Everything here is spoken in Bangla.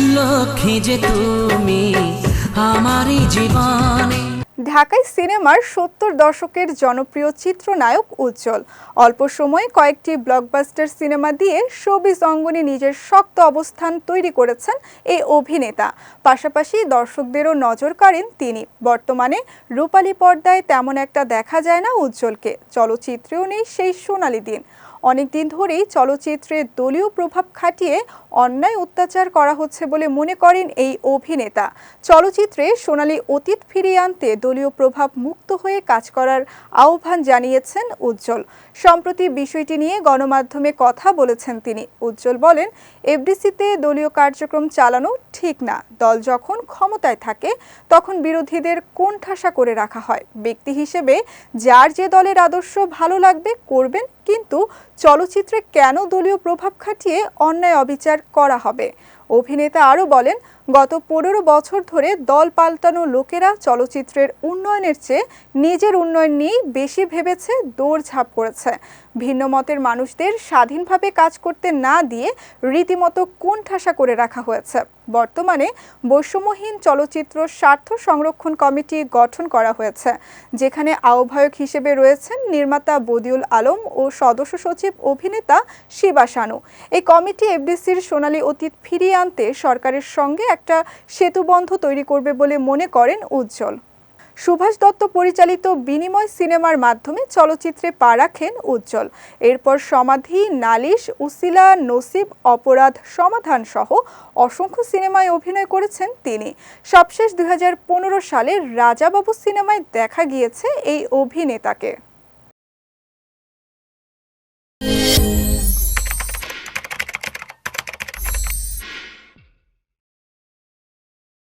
লক্ষ্মী যে তুমি আমারই জীবনে। ঢাকায় সিনেমার সত্তর দশকের জনপ্রিয় চিত্রনায়ক উজ্জ্বল। অল্প সময়ে কয়েকটি ব্লকবাস্টার সিনেমা দিয়ে শোবিজ অঙ্গনে নিজের শক্ত অবস্থান তৈরি করেছেন এই অভিনেতা। পাশাপাশি দর্শকদেরও নজর কাড়েন তিনি। বর্তমানে রূপালী পর্দায় তেমন একটা দেখা যায় না উজ্জ্বলকে। চলচ্চিত্রেও নেই সেই সোনালি দিন। অনেকদিন ধরেই চলচ্চিত্রে দলীয় প্রভাব খাটিয়ে অন্যায় অত্যাচার করা হচ্ছে বলে মনে করেন এই অভিনেতা। চলচ্চিত্রে সোনালী অতীত ফিরিয়ে আনতে দলীয় প্রভাব মুক্ত হয়ে কাজ করার আহ্বান জানিয়েছেন উজ্জ্বল। সম্প্রতি বিষয়টি নিয়ে গণমাধ্যমে কথা বলেছেন তিনি। উজ্জ্বল বলেন, এফডিসিতে দলীয় কার্যক্রম চালানো ঠিক না। দল যখন ক্ষমতায় থাকে, তখন বিরোধীদের কোণঠাসা করে রাখা হয়। ব্যক্তি হিসেবে যার যে দলের আদর্শ ভালো লাগবে, করবেন, কিন্তু চলচ্চিত্রে কেন দলীয় প্রভাব খাটিয়ে অন্যায় অবিচার করা হবে? অভিনেতা আরও বলেন, গত পনেরো বছর ধরে দল পাল্টানো লোকেরা চলচ্চিত্রের উন্নয়নের চেয়ে নিজের উন্নয়ন নিয়েই বেশি ভেবেছে, দৌড়ঝাঁপ করেছে। ভিন্ন মতের মানুষদের স্বাধীনভাবে কাজ করতে না দিয়ে রীতিমতো কোণঠাসা করে রাখা হয়েছে। বর্তমানে বৈষম্যহীন চলচ্চিত্র স্বার্থ সংরক্ষণ কমিটি গঠন করা হয়েছে, যেখানে আহ্বায়ক হিসেবে রয়েছেন নির্মাতা বদিউল আলম ও সদস্য সচিব অভিনেতা শিবা শানু। এই কমিটি এফডিসির সোনালি অতীত ফিরিয়ে আনতে সরকারের সঙ্গে একটা সেতুবন্ধ তৈরি করবে বলে মনে করেন উজ্জ্বল। সুভাষ দত্ত পরিচালিত বিনিময় সিনেমার মাধ্যমে চলচ্চিত্রে পা রাখেন উজ্জ্বল। এরপর সমাধি, নালিশ, উসিলা, নসিব, অপরাধ, সমাধান সহ অসংখ্য সিনেমায় অভিনয় করেছেন তিনি। সবশেষ দুই হাজার পনেরো সালে রাজাবাবু সিনেমায় দেখা গিয়েছে এই অভিনেতাকে।